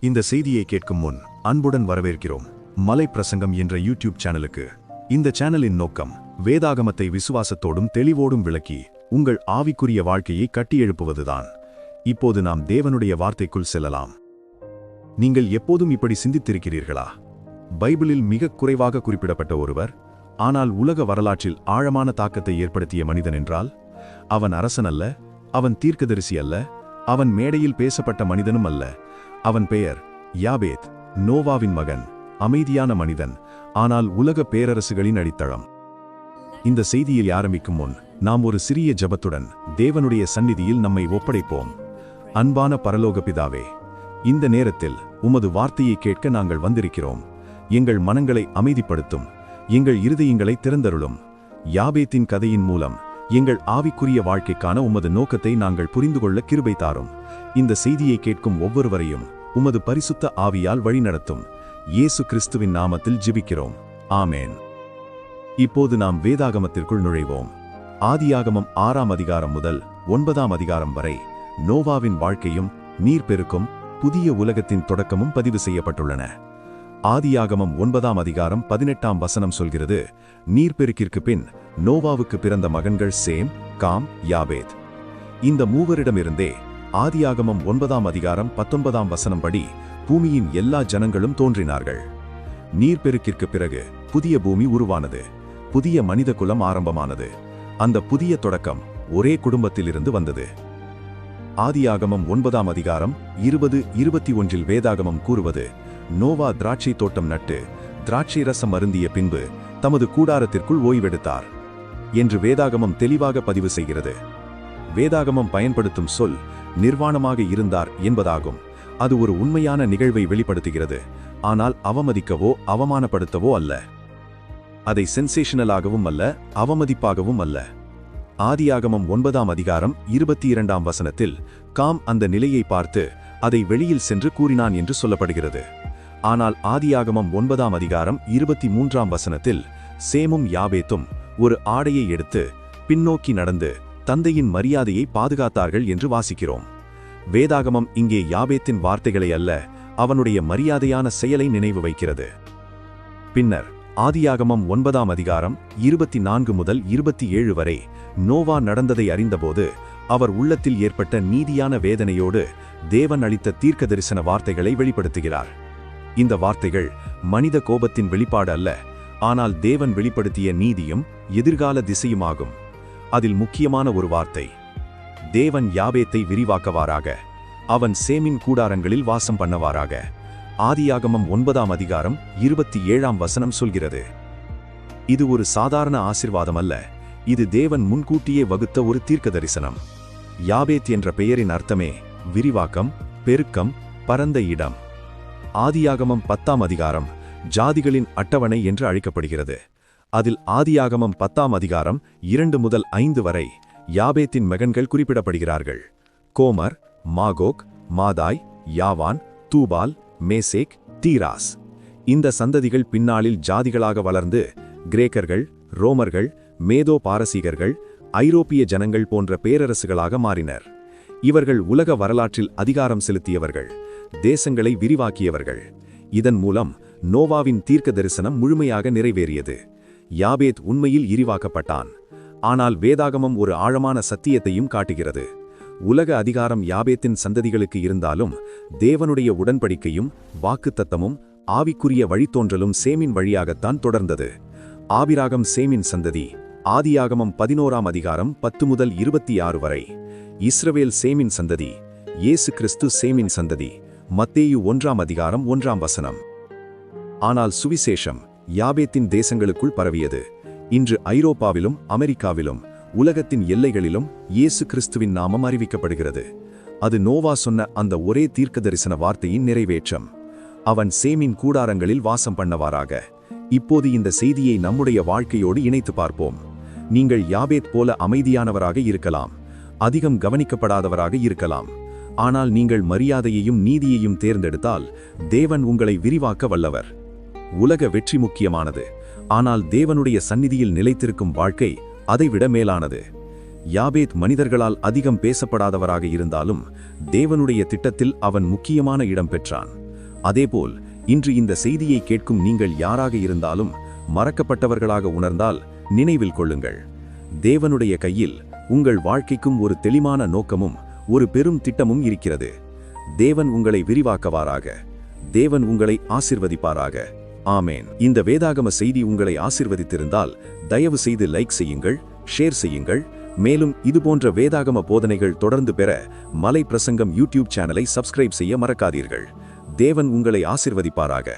இந்த செய்தியை கேட்கும் முன் அன்புடன் வரவேற்கிறோம். மலை பிரசங்கம் என்ற யூடியூப் சேனலுக்கு இந்த சேனலின் நோக்கம் வேதாகமத்தை விசுவாசத்தோடும் தெளிவோடும் விளக்கி உங்கள் ஆவிக்குரிய வாழ்க்கையை கட்டியெழுப்புவதுதான் இப்போது நாம் தேவனுடைய வார்த்தைக்குள் செல்லலாம். நீங்கள் எப்போதும் இப்படி சிந்தித்திருக்கிறீர்களா? பைபிளில் மிகக் குறைவாக குறிப்பிடப்பட்ட ஒருவர் ஆனால் உலக வரலாற்றில் ஆழமான தாக்கத்தை ஏற்படுத்திய மனிதன் என்றால் அவன் அரசன் அல்ல அவன் தீர்க்கதரிசி அல்ல அவன் மேடையில் பேசப்பட்ட மனிதனும் அல்ல அவன் பெயர் யாபேத் நோவாவின் மகன் அமைதியான மனிதன் ஆனால் உலக பேரரசுகளின் அடித்தளம். இந்த செய்தியில் ஆரம்பிக்கும் முன் நாம் ஒரு சிறிய ஜபத்துடன் தேவனுடைய சந்நிதியில் நம்மை ஒப்படைப்போம். அன்பான பரலோக பிதாவே இந்த நேரத்தில் உமது வார்த்தையை கேட்க நாங்கள் வந்திருக்கிறோம். எங்கள் மனங்களை அமைதிப்படுத்தும் எங்கள் இருதயங்களை திறந்தருளும். யாபேத்தின் கதையின் மூலம் எங்கள் ஆவிக்குரிய வாழ்க்கைக்கான உமது நோக்கத்தை நாங்கள் புரிந்து கொள்ள கிருபை தாரும். இந்த செய்தியை கேட்கும் ஒவ்வொருவரையும் உமது பரிசுத்த ஆவியால் வழிநடத்தும். இயேசு கிறிஸ்துவின் நாமத்தில் ஜிபிக்கிறோம். ஆமேன். இப்போது நாம் வேதாகமத்திற்குள் நுழைவோம். ஆதியாகமம் ஆறாம் அதிகாரம் முதல் ஒன்பதாம் அதிகாரம் வரை நோவாவின் வாழ்க்கையும் நீர்பெருக்கும் புதிய உலகத்தின் தொடக்கமும் பதிவு செய்யப்பட்டுள்ளன. ஆதியாகமம் ஒன்பதாம் அதிகாரம் பதினெட்டாம் வசனம் சொல்கிறது நீர்பெருக்கிற்கு பின் நோவாவுக்கு பிறந்த மகன்கள் சேம் காம் யாபேத். இந்த மூவரிடமிருந்தே ஆதியாகமம் ஒன்பதாம் அதிகாரம் பத்தொன்பதாம் வசனம் படி பூமியின் எல்லா ஜனங்களும் தோன்றினார்கள். நீர்பெருக்கிற்கு பிறகு புதிய பூமி உருவானது புதிய மனித குலம் ஆரம்பமானது. அந்த புதிய தொடக்கம் ஒரே குடும்பத்திலிருந்து வந்தது. ஆதியாகமம் ஒன்பதாம் அதிகாரம் இருபது இருபத்தி ஒன்றில் வேதாகமம் கூறுவது நோவா திராட்சை தோட்டம் நட்டு திராட்சை ரசம் அருந்திய பின்பு தமது கூடாரத்திற்குள் ஓய்வெடுத்தார் என்று வேதாகமம் தெளிவாக பதிவு செய்கிறது. வேதாகமம் பயன்படுத்தும் சொல் நிர்வாணமாக இருந்தார் என்பதாகும். அது ஒரு உண்மையான நிகழ்வை வெளிப்படுத்துகிறது. ஆனால் அவமதிக்கவோ அவமானப்படுத்தவோ அல்ல. அதை சென்சேஷனலாகவும் அல்ல அவமதிப்பாகவும் அல்ல. ஆதியாகமம் ஒன்பதாம் அதிகாரம் இருபத்தி இரண்டாம் வசனத்தில் காம் அந்த நிலையை பார்த்து அதை வெளியில் சென்று கூறினான் என்று சொல்லப்படுகிறது. ஆனால் ஆதியாகமம் ஒன்பதாம் அதிகாரம் இருபத்தி மூன்றாம் வசனத்தில் சேமும் யாபேத்தும் ஒரு ஆடையை எடுத்து பின்னோக்கி நடந்து தந்தையின் மரியாதையை பாதுகாத்தார்கள் என்று வாசிக்கிறோம். வேதாகமம் இங்கே யாபேத்தின் வார்த்தைகளை அல்ல அவனுடைய மரியாதையான செயலை நினைவு வைக்கிறது. பின்னர் ஆதியாகமம் ஒன்பதாம் அதிகாரம் இருபத்தி நான்கு முதல் இருபத்தி ஏழு வரை நோவா நடந்ததை அறிந்தபோது அவர் உள்ளத்தில் ஏற்பட்ட நீதியான வேதனையோடு தேவன் அளித்த தீர்க்க தரிசன வார்த்தைகளை வெளிப்படுத்துகிறார். இந்த வார்த்தைகள் மனித கோபத்தின் வெளிப்பாடு அல்ல ஆனால் தேவன் வெளிப்படுத்திய நீதியும் எதிர்கால திசையுமாகும். அதில் முக்கியமான ஒரு வார்த்தை தேவன் யாபேத்தை விரிவாக்கவாராக அவன் சேமின் கூடாரங்களில் வாசம் பண்ணவாராக. ஆதியாகமம் ஒன்பதாம் அதிகாரம் இருபத்தி ஏழாம் வசனம் சொல்கிறது. இது ஒரு சாதாரண ஆசிர்வாதம் அல்ல இது தேவன் முன்கூட்டியே வகுத்த ஒரு தீர்க்க தரிசனம் யாபேத் என்ற பெயரின் அர்த்தமே விரிவாக்கம் பெருக்கம் பரந்த இடம். ஆதியாகமம் பத்தாம் அதிகாரம் ஜாதிகளின் அட்டவணை என்று அழைக்கப்படுகிறது. அதில் ஆதியாகமம் பத்தாம் அதிகாரம் இரண்டு முதல் ஐந்து வரை யாபேத்தின் மகன்கள் குறிப்பிடப்படுகிறார்கள். Gomer Magog Madai யாவான் Tubal Meshech Tiras. இந்த சந்ததிகள் பின்னாளில் ஜாதிகளாக வளர்ந்து கிரேக்கர்கள் ரோமர்கள் மேதோ பாரசீகர்கள் ஐரோப்பிய ஜனங்கள் போன்ற பேரரசுகளாக மாறினர். இவர்கள் உலக வரலாற்றில் அதிகாரம் செலுத்தியவர்கள். தேசங்களை விரிவாக்கியவர்கள். இதன் மூலம் நோவாவின் தீர்க்க தரிசனம் முழுமையாக நிறைவேறியது. யாபேத் உண்மையில் இரிவாக்கப்பட்டான் ஆனால் வேதாகமம் ஒரு ஆழமான சத்தியத்தையும் காட்டுகிறது. உலக அதிகாரம் யாபேத்தின் சந்ததிகளுக்கு இருந்தாலும் தேவனுடைய உடன்படிக்கையும் வாக்குத்தத்தமும் ஆவிக்குரிய வழித்தோன்றலும் சேமின் வழியாகத்தான் தொடர்ந்தது. ஆபிராகம் சேமின் சந்ததி ஆதியாகமம் பதினோராம் அதிகாரம் பத்து முதல் இருபத்தி ஆறு வரை. இஸ்ரவேல் சேமின் சந்ததி இயேசு கிறிஸ்து சேமின் சந்ததி மத்தேயு ஒன்றாம் அதிகாரம் ஒன்றாம் வசனம். ஆனால் சுவிசேஷம் யாபேத்தின் தேசங்களுக்குள் பரவியது. இன்று ஐரோப்பாவிலும் அமெரிக்காவிலும் உலகத்தின் எல்லைகளிலும் இயேசு கிறிஸ்துவின் நாமம் அறிவிக்கப்படுகிறது. அது நோவா சொன்ன அந்த ஒரே தீர்க்க தரிசன வார்த்தையின் நிறைவேற்றம். அவன் சேமின் கூடாரங்களில் வாசம் பண்ணவாராக இப்போது இந்த செய்தியை நம்முடைய வாழ்க்கையோடு இணைத்து பார்ப்போம். நீங்கள் யாபேத் போல அமைதியானவராக இருக்கலாம். அதிகம் கவனிக்கப்படாதவராக இருக்கலாம். ஆனால் நீங்கள் மரியாதையையும் நீதியையும் தேர்ந்தெடுத்தால் தேவன் உங்களை விரிவாக்க வல்லவர். உலக வெற்றி முக்கியமானது. ஆனால் தேவனுடைய சந்நிதியில் நிலைத்திருக்கும் வாழ்க்கை அதைவிட மேலானது. யாபேத் மனிதர்களால் அதிகம் பேசப்படாதவராக இருந்தாலும் தேவனுடைய திட்டத்தில் அவன் முக்கியமான இடம் பெற்றான். அதேபோல் இன்று இந்த செய்தியை கேட்கும் நீங்கள் யாராக இருந்தாலும் மறக்கப்பட்டவர்களாக உணர்ந்தால் நினைவில் கொள்ளுங்கள். தேவனுடைய கையில் உங்கள் வாழ்க்கைக்கும் ஒரு தெளிவான நோக்கமும் ஒரு பெரும் திட்டமும் இருக்கிறது. தேவன் உங்களை விரிவாக்கவாராக. தேவன் உங்களை ஆசிர்வதிப்பாராக. ஆமேன். இந்த வேதாகம செய்தி உங்களை ஆசிர்வதித்திருந்தால் தயவு செய்து லைக் செய்யுங்கள் ஷேர் செய்யுங்கள். மேலும் இதுபோன்ற வேதாகம போதனைகள் தொடர்ந்து பெற மலை பிரசங்கம் யூடியூப் சேனலை சப்ஸ்கிரைப் செய்ய மறக்காதீர்கள். தேவன் உங்களை ஆசிர்வதிப்பாராக.